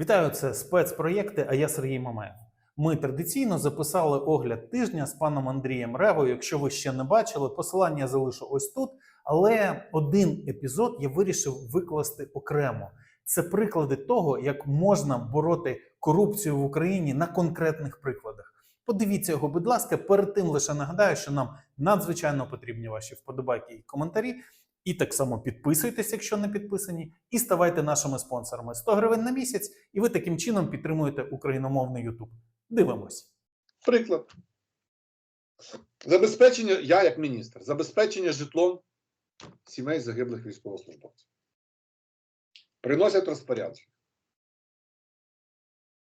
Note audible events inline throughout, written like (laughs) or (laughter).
Вітаю, це спецпроєкти, а я Сергій Мамаєв. Ми традиційно записали огляд тижня з паном Андрієм Ревою. Якщо ви ще не бачили, посилання залишу ось тут. Але один епізод я вирішив викласти окремо. Це приклади того, як можна бороти корупцію в Україні на конкретних прикладах. Подивіться його, будь ласка. Перед тим лише нагадаю, що нам надзвичайно потрібні ваші вподобайки і коментарі. І так само підписуйтесь, якщо не підписані, і ставайте нашими спонсорами 100 гривень на місяць, і ви таким чином підтримуєте україномовний YouTube. Дивимось. Приклад. Забезпечення, я як міністр, забезпечення житлом сімей загиблих військовослужбовців. Приносять розпорядження.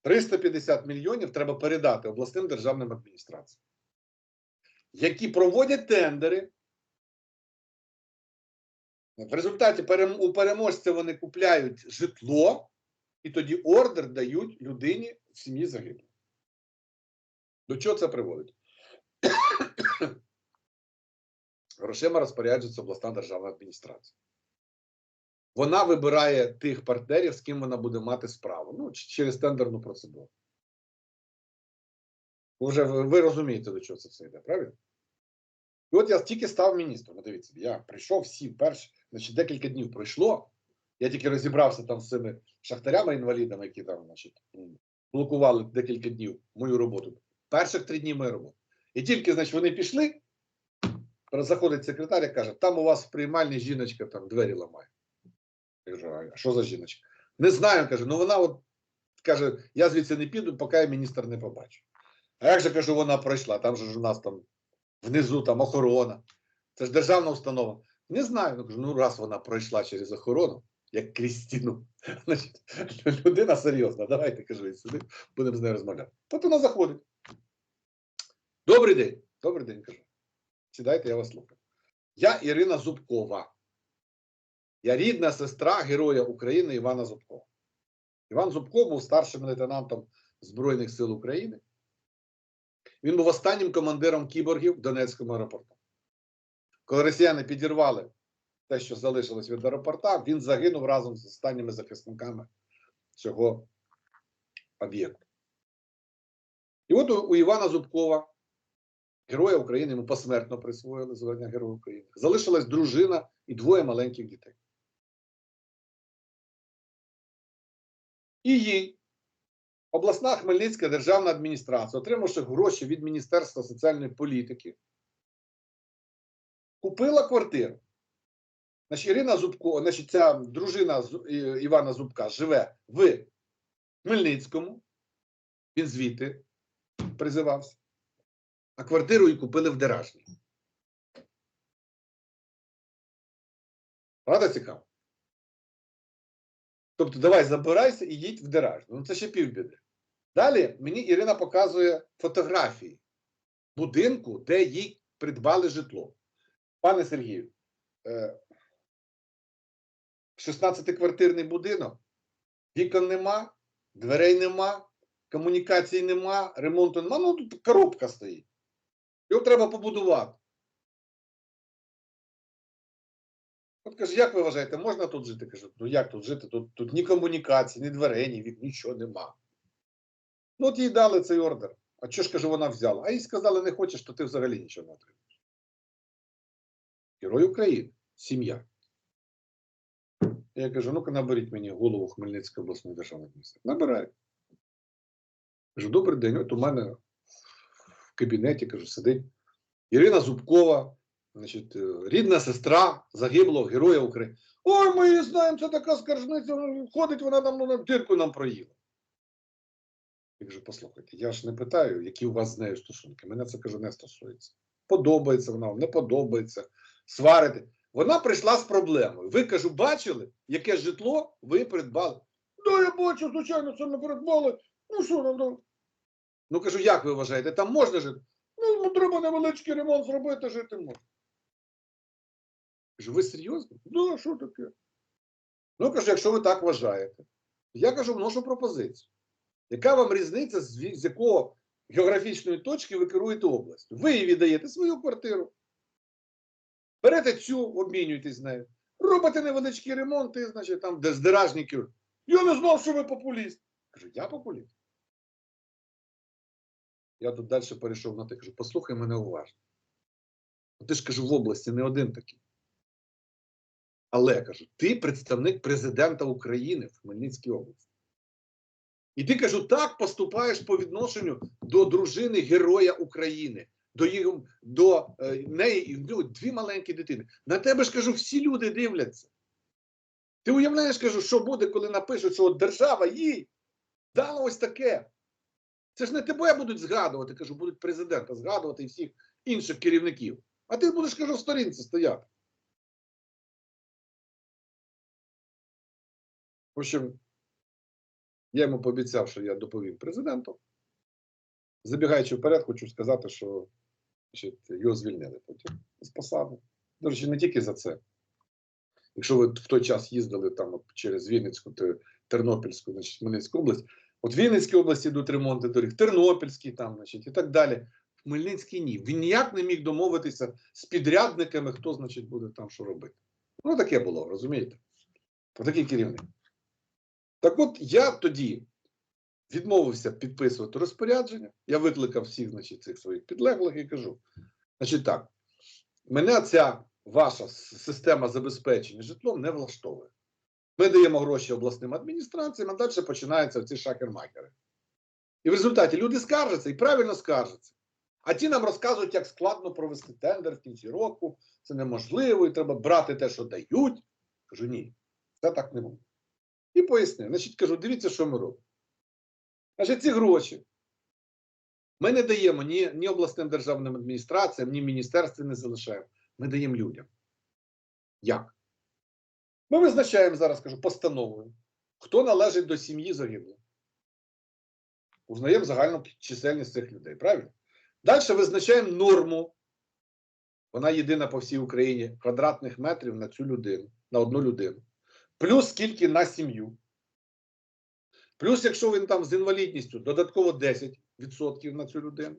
350 мільйонів треба передати обласним державним адміністраціям, які проводять тендери. В результаті у переможця вони купляють житло, і тоді ордер дають людині в сім'ї загиблих. До чого це приводить? (coughs) Грошима розпоряджується обласна державна адміністрація. Вона вибирає тих партнерів, з ким вона буде мати справу. Ну, через тендерну процедуру. Вже ви, розумієте, до чого це все йде, правильно? І от я тільки став міністром. Дивіться, я прийшов всі перші, значить, декілька днів пройшло. Я тільки розібрався там з цими шахтарями-інвалідами, які там, значить, блокували декілька днів мою роботу. Перших три дні моєї роботи. І тільки, значить, вони пішли. Заходить секретар і каже: там у вас в приймальні жіночка там двері ламає. Я кажу, а що за жіночка? Не знаю, каже, ну вона от каже, я звідси не піду, поки я міністр не побачу. А як же кажу, вона пройшла? Там же ж у нас там внизу там охорона. Це ж державна установа. Не знаю. Ну раз вона пройшла через охорону, як крізь стіну, (laughs) значить, людина серйозна. Давайте кажу, сюди, будемо з нею розмовляти. От вона заходить. Добрий день. Добрий день, кажу. Сідайте, я вас слухаю. Я Ірина Зубкова. Я рідна сестра Героя України Івана Зубкова. Іван Зубков був старшим лейтенантом Збройних сил України. Він був останнім командиром кіборгів в Донецькому аеропорту. Коли росіяни підірвали те, що залишилось від аеропорта, він загинув разом з останніми захисниками цього об'єкту. І от у, Івана Зубкова, Героя України, йому посмертно присвоїли звання Героя України. Залишилась дружина і двоє маленьких дітей. І їй обласна Хмельницька державна адміністрація, отримавши гроші від Міністерства соціальної політики, купила квартиру. Значить, Ірина Зубко, значить, ця дружина Івана Зубка живе в Хмельницькому. Він звідти призивався. А квартиру їй купили в Деражні. Правда цікаво? Тобто, давай забирайся і їдь в Деражну. Ну це ще півбіди. Далі мені Ірина показує фотографії будинку, де їй придбали житло. Пане Сергію, е, 16-квартирний будинок, вікон нема, дверей нема, комунікацій нема, ремонту нема. Ну тут коробка стоїть. Його треба побудувати. От каже, як ви вважаєте, можна тут жити? Кажу, ну як тут жити? Тут, тут ні комунікації, ні дверей, ні нічого нема. Ну, от їй дали цей ордер. А що ж каже, вона взяла? А їй сказали, не хочеш, то ти взагалі нічого не отримаєш. Герой України, сім'я. Я кажу, ну-ка наберіть мені голову Хмельницької обласної державної адміністрації. Набираю. Кажу, добрий день, от у мене в кабінеті, кажу, сидить Ірина Зубкова, значить, е, рідна сестра загиблого героя України. Ой, ми її знаємо, це така скаржниця, ходить, вона нам ну, на дирку нам проїла. Я кажу, послухайте, я ж не питаю, які у вас з нею стосунки. Мене це кажу, не стосується. Подобається вона, не подобається, сварити. Вона прийшла з проблемою. Ви кажу, бачили, яке житло ви придбали? Да, я бачу, звичайно, це ми придбали. Ну що нам? ну? Ну кажу, як ви вважаєте, там можна жити? Ну, треба невеличкий ремонт зробити, жити можна. Кажу, ви серйозно? Да, що таке? Ну, кажу, якщо ви так вважаєте, я кажу, вношу пропозицію. Яка вам різниця, з якого географічної точки ви керуєте областю? Ви їй віддаєте свою квартиру. Берете цю, обмінюєтесь нею. Робите невеличкі ремонти, значить, там, де з деражників. Я не знав, що ви популіст. Кажу, я популіст. Я тут далі перейшов на те, кажу, послухай мене уважно. Ти ж кажу, в області не один такий. Але кажу, ти представник президента України в Хмельницькій області. І ти кажу, так поступаєш по відношенню до дружини Героя України, до до е, неї і дві маленькі дитини. На тебе ж кажу, всі люди дивляться. Ти уявляєш, кажу, що буде, коли напишуть, що держава їй дала ось таке. Це ж не тебе будуть згадувати, кажу, будуть президента згадувати і всіх інших керівників. А ти будеш, кажу, в сторінці стояти. В общем, я йому пообіцяв, що я доповім президенту. Забігаючи вперед, хочу сказати, що значить, його звільнили потім з посади. До речі, не тільки за це. Якщо ви в той час їздили там через Вінницьку, Тернопільську, значить, Хмельницьку область, от в Вінницькій області йдуть ремонти доріг, Тернопільській там, значить, і так далі. В Хмельницькій ні. Він ніяк не міг домовитися з підрядниками, хто, значить, буде там що робити. Ну, таке було, розумієте? Отакий керівник. Так от я тоді відмовився підписувати розпорядження. Я викликав всіх значить, цих своїх підлеглих і кажу: значить так, мене ця ваша система забезпечення житлом не влаштовує. Ми даємо гроші обласним адміністраціям, а далі починаються ці шахер-макери. І в результаті люди скаржаться і правильно скаржаться. А ті нам розказують, як складно провести тендер в кінці року, це неможливо, і треба брати те, що дають. Кажу, ні, це так не буде. І пояснив. Значить, кажу, дивіться, що ми робимо. Значить, ці гроші ми не даємо ні, ні обласним державним адміністраціям, ні міністерстві не залишаємо. Ми даємо людям. Як? Ми визначаємо зараз, кажу, постановою, хто належить до сім'ї загиблих. Узнаємо загальну чисельність цих людей, правильно? Далі визначаємо норму. Вона єдина по всій Україні квадратних метрів на цю людину, на одну людину. Плюс скільки на сім'ю. Плюс, якщо він там з інвалідністю, додатково 10% на цю людину.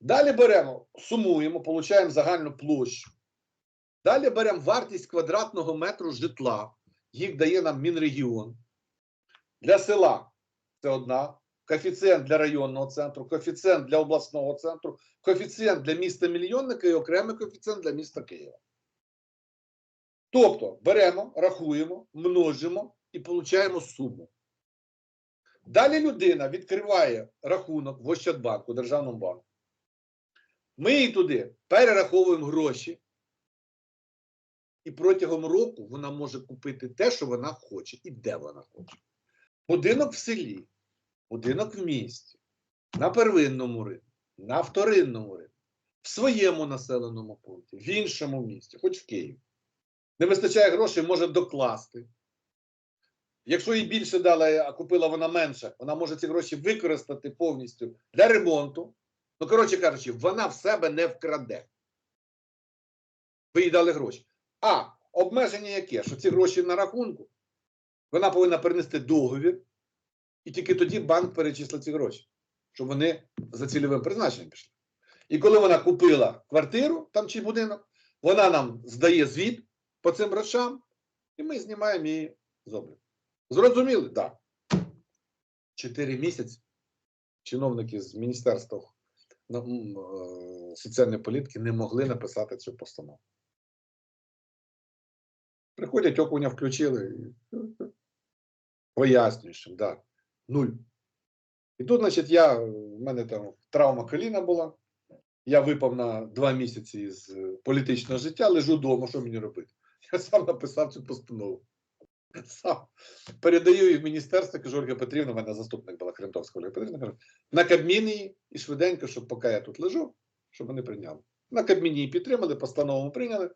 Далі беремо, сумуємо, получаємо загальну площу. Далі беремо вартість квадратного метру житла. Їх дає нам Мінрегіон. Для села це одна. Коефіцієнт для районного центру, коефіцієнт для обласного центру, коефіцієнт для міста мільйонника і окремий коефіцієнт для міста Києва. Тобто беремо, рахуємо, множимо і получаємо суму. Далі людина відкриває рахунок в Ощадбанку, Державному банку. Ми їй туди перераховуємо гроші. І протягом року вона може купити те, що вона хоче, і де вона хоче. Будинок в селі, будинок в місті, на первинному ринку, на вторинному ринку, в своєму населеному пункті, в іншому місті, хоч в Києві. Не вистачає грошей, може докласти. Якщо їй більше дали, а купила вона менше, вона може ці гроші використати повністю для ремонту. Ну, коротше кажучи, вона в себе не вкраде. Ви їй дали гроші. А обмеження яке? Що ці гроші на рахунку, вона повинна перенести договір, і тільки тоді банк перечислить ці гроші, щоб вони за цільовим призначенням пішли. І коли вона купила квартиру там чи будинок, вона нам здає звіт по цим грошам, і ми знімаємо її з обліку. Зрозуміли? Так. Чотири місяці чиновники з Міністерства ну, е, соціальної політики не могли написати цю постанову. Приходять, окуня включили, їм, да, нуль. І тут, значить, я, в мене там травма коліна була. Я випав на два місяці з е, політичного життя, лежу вдома, що мені робити? Я сам написав цю постанову. Сам. Передаю її в міністерство, кажу, Ольга Петрівна, в мене заступник була Кремтовська Ольга Петрівна, кажу, на Кабмін і швиденько, щоб поки я тут лежу, щоб вони прийняли. На Кабміні її підтримали, постанову прийняли.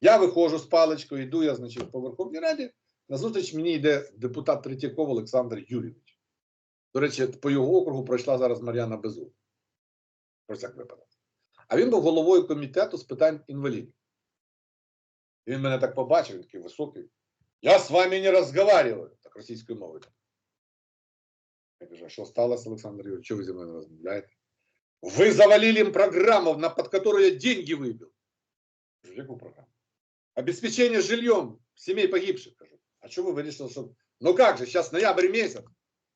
Я виходжу з паличкою, йду я, значить, по Верховній Раді. Назустріч мені йде депутат Третьяков Олександр Юрійович. До речі, по його округу пройшла зараз Мар'яна Безуг. Про всяк випадок. А він був головою комітету з питань інвалідів. Він мене так побачив, він такий високий. Я з вами не розмовляю, так російською мовою. Я кажу, а що сталося, Олександр Юрійович? Чого ви зі мною не розмовляєте? Ви завалили їм программу, на, под которую я деньги вибив. Кажу, яку програму? Обеспечення жильем сімей погибших. Кажу. А чого ви вирішили, що Ну как же, сейчас ноябрь месяц.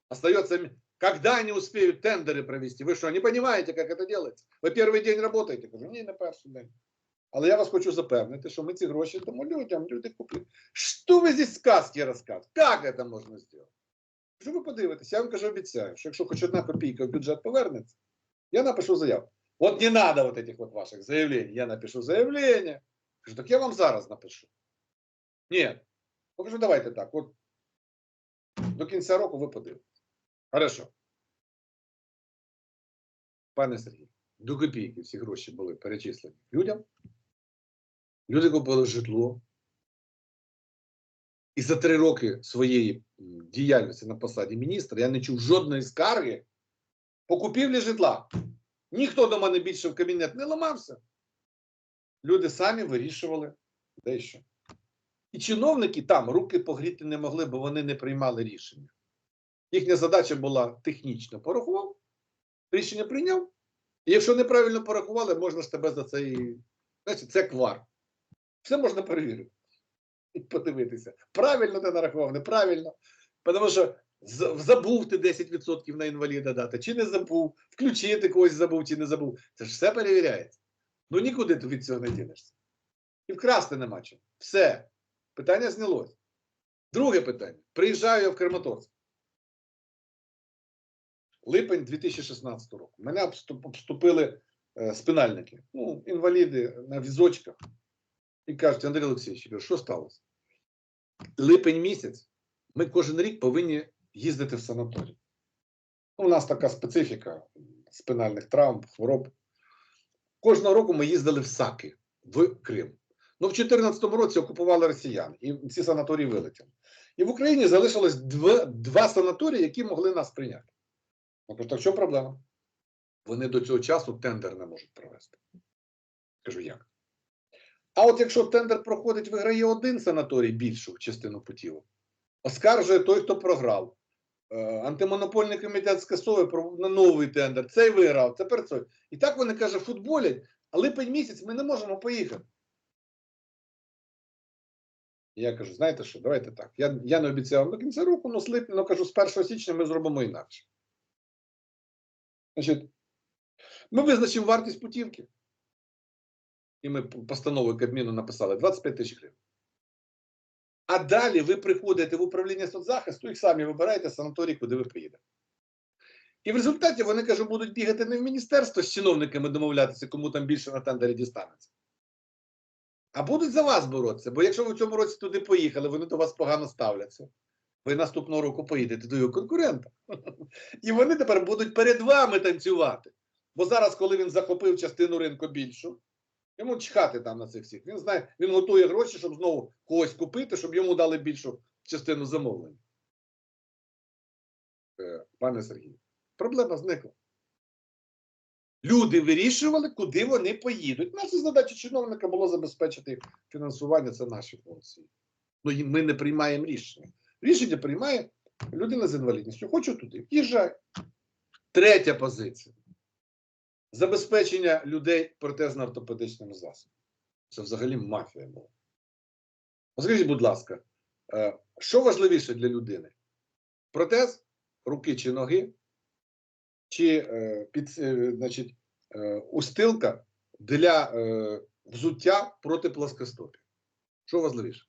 Остается... м- Когда они успеют тендеры провести? Вы что, не понимаете, как это делается? Ви перший день работаєте? Кажу, ні, не перший день. Але я вас хочу запевнити, що ми ці гроші дамо людям, люди куплять. Що ви здесь сказки розказуєте? Як це можна зробити? Що ви подивитесь, я вам кажу, обіцяю, що якщо хоч одна копійка в бюджет повернеться, я напишу заяву. От не надо вот этих вот ваших заявлений. Я напишу заявление. Кажу, так я вам зараз напишу. Ні. Ну, кажу, давайте так. От до кінця року ви подивитесь. Хорошо. Пане Сергій, до копійки всі гроші були перечислені людям. Люди купили житло. І за три роки своєї діяльності на посаді міністра я не чув жодної скарги по купівлі житла. Ніхто до мене більше в кабінет не ламався. Люди самі вирішували дещо. І чиновники там руки погріти не могли, бо вони не приймали рішення. Їхня задача була технічно порахував, рішення прийняв. І якщо неправильно порахували, можна ж тебе за це і. Значить, це квар. Все можна перевірити. І подивитися. Правильно ти нарахував, неправильно. Тому що забув ти 10% на інваліда дати, чи не забув, включити когось забув, чи не забув. Це ж все перевіряється. Ну нікуди ти від цього не дінешся. І вкрасти нема чим. Все. Питання знялось. Друге питання. Приїжджаю я в Краматорськ. Липень 2016 року. Мене обступили е, спинальники, ну, інваліди на візочках. І кажуть, Андрій Олексійович, що сталося? Липень місяць. Ми кожен рік повинні їздити в санаторій. У нас така специфіка спинальних травм, хвороб. Кожного року ми їздили в Саки, в Крим. Ну, в 2014 році окупували росіян, і ці санаторії вилетіли. І в Україні залишилось два, два санаторії, які могли нас прийняти. Я кажу, так що проблема? Вони до цього часу тендер не можуть провести. Кажу, як? А от якщо тендер проходить, виграє один санаторій більшу частину путівок, оскаржує той, хто програв. Е, Антимонопольний комітет скасовує на новий тендер. Цей виграв, тепер цей. І так вони каже, футболять, а липень місяць ми не можемо поїхати. Я кажу, знаєте що, давайте так. Я, я не обіцяв до кінця року, ну з липня, ну кажу, з 1 січня ми зробимо інакше. Значить, ми визначимо вартість путівки. І ми п- постановою Кабміну написали 25 тисяч гривень. А далі ви приходите в управління соцзахисту і самі вибираєте санаторій, куди ви поїдете. І в результаті вони кажу, будуть бігати не в міністерство з чиновниками домовлятися, кому там більше на тендері дістанеться. А будуть за вас боротися. Бо якщо ви в цьому році туди поїхали, вони до вас погано ставляться. Ви наступного року поїдете до його конкурента. (laughs) І вони тепер будуть перед вами танцювати. Бо зараз, коли він захопив частину ринку більшу, йому чхати там на цих всіх. Він знає, він готує гроші, щоб знову когось купити, щоб йому дали більшу частину замовлень. Е, Пане Сергію, проблема зникла. Люди вирішували, куди вони поїдуть. Наша задача чиновника було забезпечити фінансування, це наші функції. Ну, ми не приймаємо рішення. Рішення приймає людина з інвалідністю. Хочу туди, їжджай. Третя позиція. Забезпечення людей протезно-ортопедичними засобами. Це взагалі мафія була. Скажіть, будь ласка, е, що важливіше для людини? Протез руки чи ноги, чи е, під, е, значить, устилка для взуття проти плоскостопів? Що важливіше?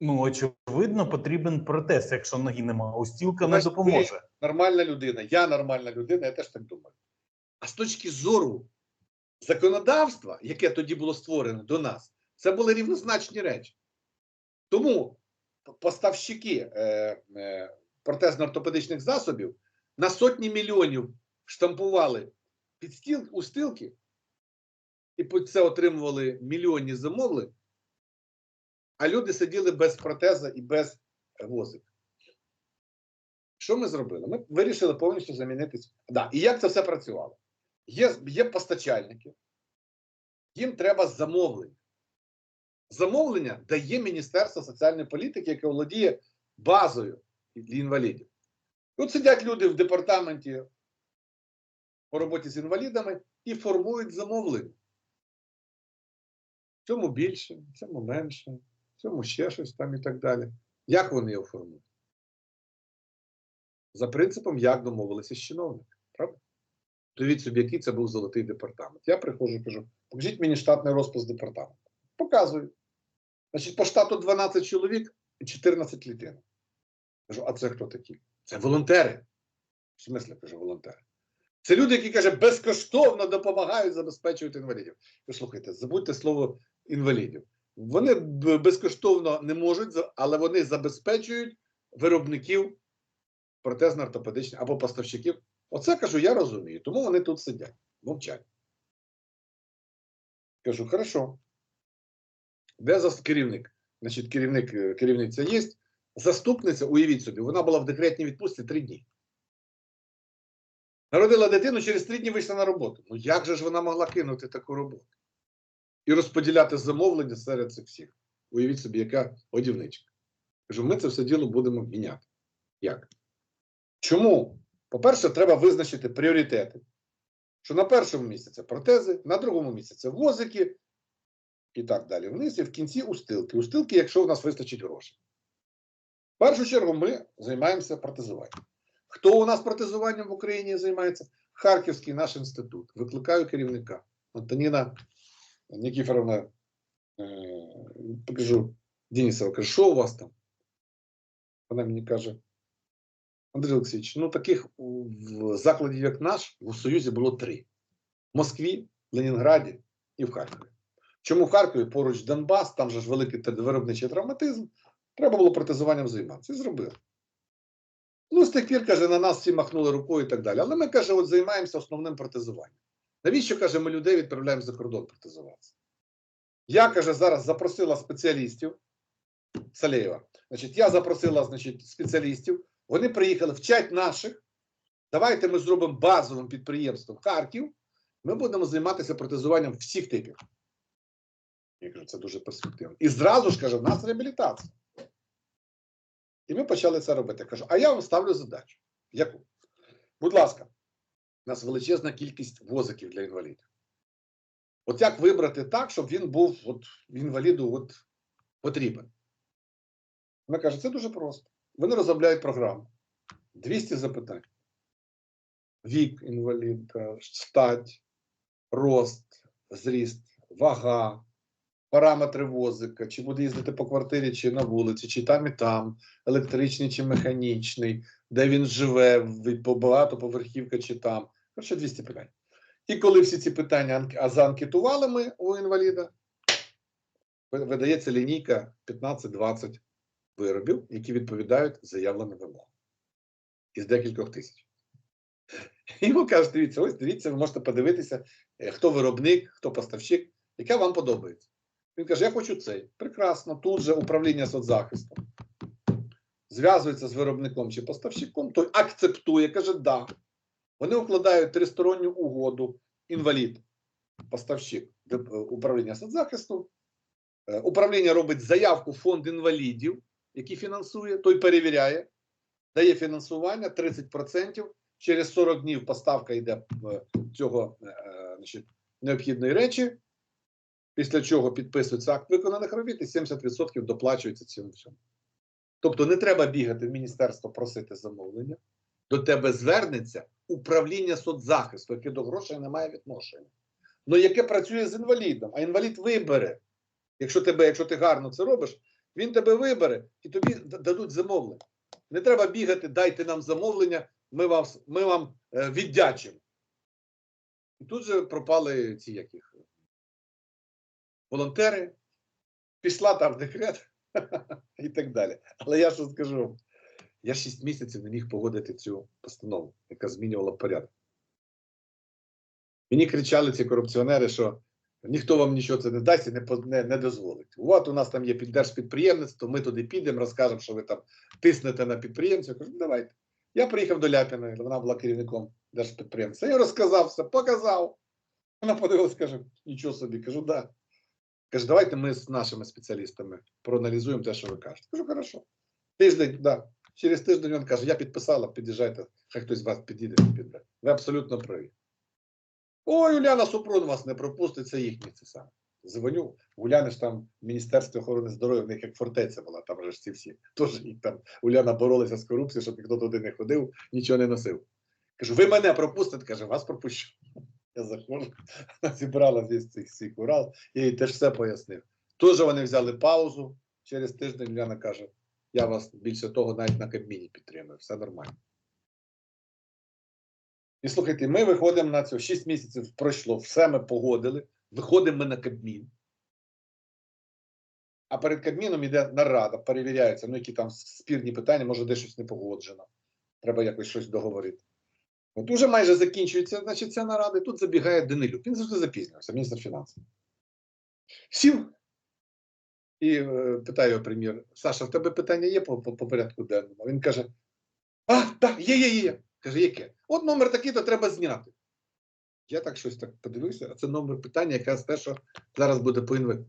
Ну, очевидно, потрібен протез, якщо ноги немає. Устілка не Значить, допоможе. Нормальна людина, я нормальна людина, я теж так думаю. А з точки зору законодавства, яке тоді було створене до нас, це були рівнозначні речі. Тому поставщики е, е, протезно-ортопедичних засобів на сотні мільйонів штампували підстіл, устилки, і по це отримували мільйонні замовлень, а люди сиділи без протеза і без возик. Що ми зробили? Ми вирішили повністю замінитись. Да. І як це все працювало? Є, є постачальники, їм треба замовлення. Замовлення дає Міністерство соціальної політики, яке володіє базою для інвалідів. Тут сидять люди в департаменті по роботі з інвалідами і формують замовлення. В цьому більше, в цьому менше. в цьому ще щось там і так далі. Як вони його формують? За принципом, як домовилися з чиновниками, правда? Уявіть собі, який це був золотий департамент. Я приходжу і кажу: покажіть мені штатний розпис департаменту. Показую. Значить, по штату 12 чоловік і 14 клітин. Кажу, а це хто такі? Це волонтери. В смислі, кажу, волонтери. Це люди, які каже, безкоштовно допомагають забезпечувати інвалідів. Ви слухайте, забудьте слово інвалідів. Вони безкоштовно не можуть, але вони забезпечують виробників протезно-ортопедичних або поставщиків. Оце кажу, я розумію. Тому вони тут сидять, мовчать. Кажу, хорошо. Де за керівник? Значить, керівник, е, керівниця є. Заступниця, уявіть собі, вона була в декретній відпустці три дні. Народила дитину, через три дні вийшла на роботу. Ну як же ж вона могла кинути таку роботу? І розподіляти замовлення серед цих всіх. Уявіть собі, яка годівничка. Кажу, ми це все діло будемо міняти. Як? Чому? По-перше, треба визначити пріоритети. Що на першому місці це протези, на другому місці це возики і так далі. Вниз і в кінці устилки. Устилки, якщо у нас вистачить грошей. В першу чергу ми займаємося протезуванням. Хто у нас протезуванням в Україні займається? Харківський наш інститут. Викликаю керівника. Антоніна Нікіфоровна, е, покажу Денисова, кажу, що у вас там? Вона мені каже, Андрій Олексійович, ну таких у- в закладі, як наш, в Союзі було три: в Москві, Ленінграді і в Харкові. Чому в Харкові поруч Донбас, там же ж великий виробничий травматизм, треба було протезуванням займатися. І зробили. Ну, з тих пір, каже, на нас всі махнули рукою і так далі. Але ми, каже, от займаємося основним протезуванням. Навіщо, каже, ми людей відправляємо за кордон протезуватися? Я, каже, зараз запросила спеціалістів Салєєва. Значить, я запросила, значить, спеціалістів. Вони приїхали вчать наших. Давайте ми зробимо базовим підприємством Харків. Ми будемо займатися протезуванням всіх типів. Я кажу, це дуже перспективно. І зразу ж каже, в нас реабілітація. І ми почали це робити. Я кажу, а я вам ставлю задачу. Яку? Будь ласка, у нас величезна кількість возиків для інвалідів. От як вибрати так, щоб він був от, інваліду от, потрібен? Вона каже, це дуже просто. Вони розробляють програму. 200 запитань. Вік інваліда, стать, рост, зріст, вага, параметри возика, чи буде їздити по квартирі, чи на вулиці, чи там і там, електричний чи механічний, де він живе, багатоповерхівка чи там. Коротше, 200 питань. І коли всі ці питання заанкетували ми у інваліда, видається лінійка 15-20 виробів, які відповідають заявленим вимогам. Із декількох тисяч. Йому кажуть, дивіться, ось дивіться, ви можете подивитися, е, хто виробник, хто поставщик, яка вам подобається. Він каже: Я хочу цей. Прекрасно. Тут же управління соцзахисту зв'язується з виробником чи поставщиком, той акцептує, каже, да. Вони укладають тристоронню угоду, інвалід, поставщик е, управління соцзахисту. Е, Управління робить заявку в фонд інвалідів, який фінансує, той перевіряє, дає фінансування 30%. Через 40 днів поставка йде е, цього е, е, значить, необхідної речі, після чого підписується акт виконаних робіт і 70% доплачується цьому всьому. Тобто не треба бігати в міністерство просити замовлення, до тебе звернеться управління соцзахисту, яке до грошей не має відношення, але яке працює з інвалідом, а інвалід вибере. Якщо тебе, якщо ти гарно це робиш, він тебе вибере і тобі дадуть замовлення. Не треба бігати, дайте нам замовлення, ми вам, ми вам е, віддячимо. І тут же пропали ці яких волонтери, пішла там декрет (laughs) і так далі. Але я що скажу? вам, Я 6 місяців не міг погодити цю постанову, яка змінювала порядок. Мені кричали ці корупціонери, що ніхто вам нічого це не дасть і не, не, не дозволить. От у нас там є держпідприємництво, ми туди підемо, розкажемо, що ви там тиснете на підприємців. Кажу, «Ну, давайте. Я приїхав до Ляпіної, вона була керівником держпідприємства. Я розказав все, показав. Вона подивилась, каже, нічого собі. Кажу, да. Каже, давайте ми з нашими спеціалістами проаналізуємо те, що ви кажете. Кажу, хорошо. Тиждень, да. Через тиждень він каже, я підписала, під'їжджайте, хай хтось з вас підійде, піде. Ви абсолютно праві. Ой, Уляна Супрун вас не пропустить, це їхнє це саме. Дзвоню, Уляни ж там в Міністерстві охорони здоров'я, в них як фортеця була, там вже ж ці всі. Тож їх там Уляна боролася з корупцією, щоб ніхто туди не ходив, нічого не носив. Кажу, ви мене пропустите? Каже, вас пропущу. (laughs) Я заходжу, (laughs) зібрала весь цей свій курал, я їй теж все пояснив. Тут вони взяли паузу. Через тиждень Уляна каже: я вас більше того навіть на Кабміні підтримую, все нормально. І слухайте, ми виходимо на це 6 місяців пройшло, все ми погодили. Виходимо ми на Кабмін. А перед Кабміном йде нарада, перевіряється, ну які там спірні питання, може, де щось не погоджено. Треба якось щось договорити. От уже майже закінчується, значить, ця нарада, і тут забігає Данилюк. Він завжди запізнювався, міністр фінансів. Сів і е, питає його прем'єр: Саша, в тебе питання є по, по, по порядку денному? Він каже: А, так, є, є, є. Каже, яке? От номер такий, то треба зняти. Я так щось так подивився, а це номер питання, якраз те, що зараз буде по інве.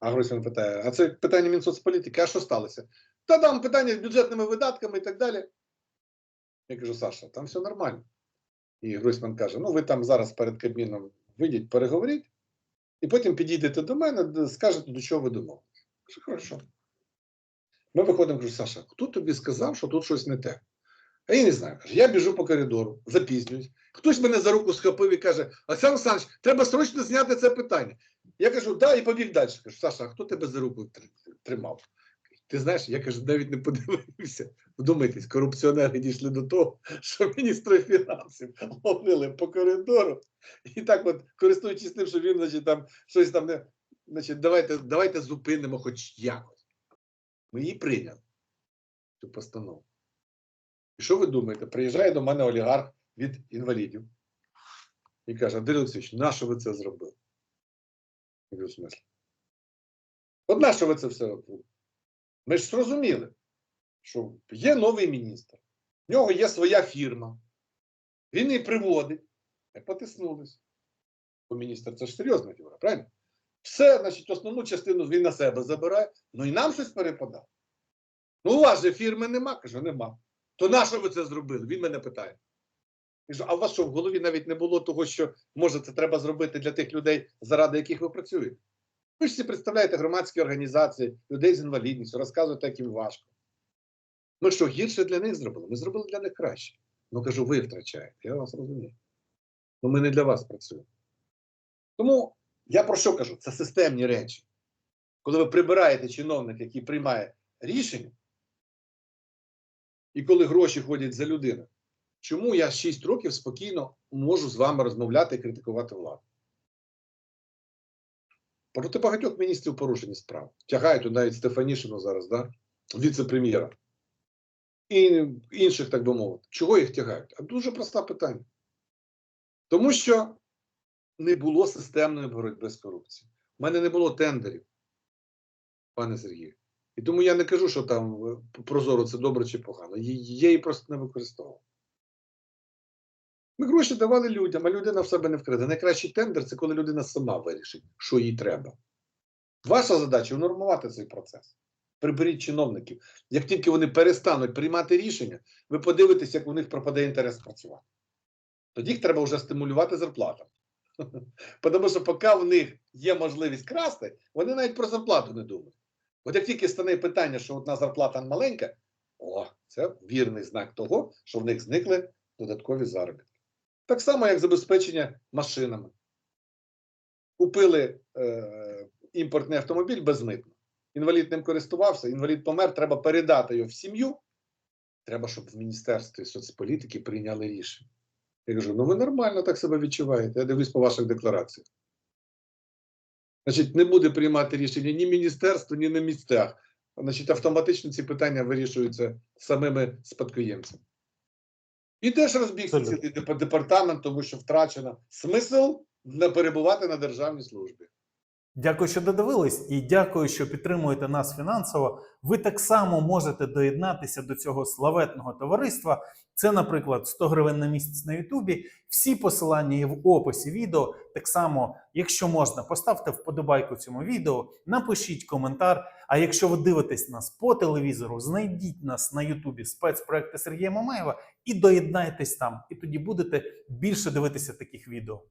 А Гройсман питає: а це питання Мінсоцполітики, а що сталося? Та там питання з бюджетними видатками і так далі. Я кажу, Саша, там все нормально. І Гройсман каже: ну ви там зараз перед Кабміном вийдіть, переговоріть, і потім підійдете до мене, скажете, до чого ви домовились. Кажу, хорошо. Ми виходимо, кажу, Саша, хто тобі сказав, що тут щось не те? А я не знаю. Каже, я біжу по коридору, запізнююсь. Хтось мене за руку схопив і каже: Олександр Олександрович, треба срочно зняти це питання. Я кажу, да, і побіг далі. Кажу, Саша, а хто тебе за руку тримав? Ти знаєш, я кажу, навіть не подивився. Вдумайтесь, корупціонери дійшли до того, що міністра фінансів ловили по коридору. І так, от, користуючись тим, що він, значить, там щось там не. Значить, давайте, давайте зупинимо хоч якось. Ми її прийняли, цю постанову. Що ви думаєте? Приїжджає до мене олігарх від інвалідів і каже: Андрій Олексійович, на що ви це зробили? Я кажу, в смислі? От на що ви це все робили? Ми ж зрозуміли, що є новий міністр, в нього є своя фірма, він її приводить, ми потиснулися. Бо міністр це ж серйозна фігура, правильно? Все, значить, основну частину він на себе забирає, ну і нам щось перепадає. Ну, у вас же фірми нема, кажу, нема. То на що ви це зробили? Він мене питає. А у вас що в голові навіть не було того, що може це треба зробити для тих людей, заради яких ви працюєте? Ви ж всі представляєте громадські організації, людей з інвалідністю, розказуєте, як їм важко. Ми що, гірше для них зробили? Ми зробили для них краще. Ну кажу, ви втрачаєте, я вас розумію. Ну ми не для вас працюємо. Тому я про що кажу? Це системні речі. Коли ви прибираєте чиновника, який приймає рішення, і коли гроші ходять за людину, чому я 6 років спокійно можу з вами розмовляти і критикувати владу? Проти багатьох міністрів порушені справи. Тягають навіть Стефанішину зараз, да? віце-прем'єра. І інших, так би мовити. Чого їх тягають? А дуже просте питання. Тому що не було системної боротьби з корупцією. У мене не було тендерів, пане Сергію. І тому я не кажу, що там е, прозоро це добре чи погано. Я її просто не використовував. Ми гроші давали людям, а людина в себе не вкраде. Найкращий тендер це коли людина сама вирішить, що їй треба. Ваша задача унормувати цей процес. Приберіть чиновників. Як тільки вони перестануть приймати рішення, ви подивитесь, як у них пропаде інтерес працювати. Тоді їх треба вже стимулювати зарплатами. (laughs) Тому що поки в них є можливість красти, вони навіть про зарплату не думають. От як тільки стане питання, що одна зарплата маленька, о, це вірний знак того, що в них зникли додаткові заробітки. Так само, як забезпечення машинами. Купили е, імпортний автомобіль безмитно. Інвалід ним користувався, інвалід помер, треба передати його в сім'ю. Треба, щоб в Міністерстві соцполітики прийняли рішення. Я кажу: ну ви нормально так себе відчуваєте. Я дивлюсь по ваших деклараціях. Значить, не буде приймати рішення ні міністерство, ні на місцях. Значить, автоматично ці питання вирішуються самими спадкоємцями. І теж розбігся цілий департамент, тому що втрачено смисл перебувати на державній службі. Дякую, що додивились, і дякую, що підтримуєте нас фінансово. Ви так само можете доєднатися до цього славетного товариства. Це, наприклад, 100 гривень на місяць на Ютубі. Всі посилання є в описі відео. Так само, якщо можна, поставте вподобайку цьому відео, напишіть коментар. А якщо ви дивитесь нас по телевізору, знайдіть нас на Ютубі спецпроекти Сергія Мамаєва і доєднайтесь там. І тоді будете більше дивитися таких відео.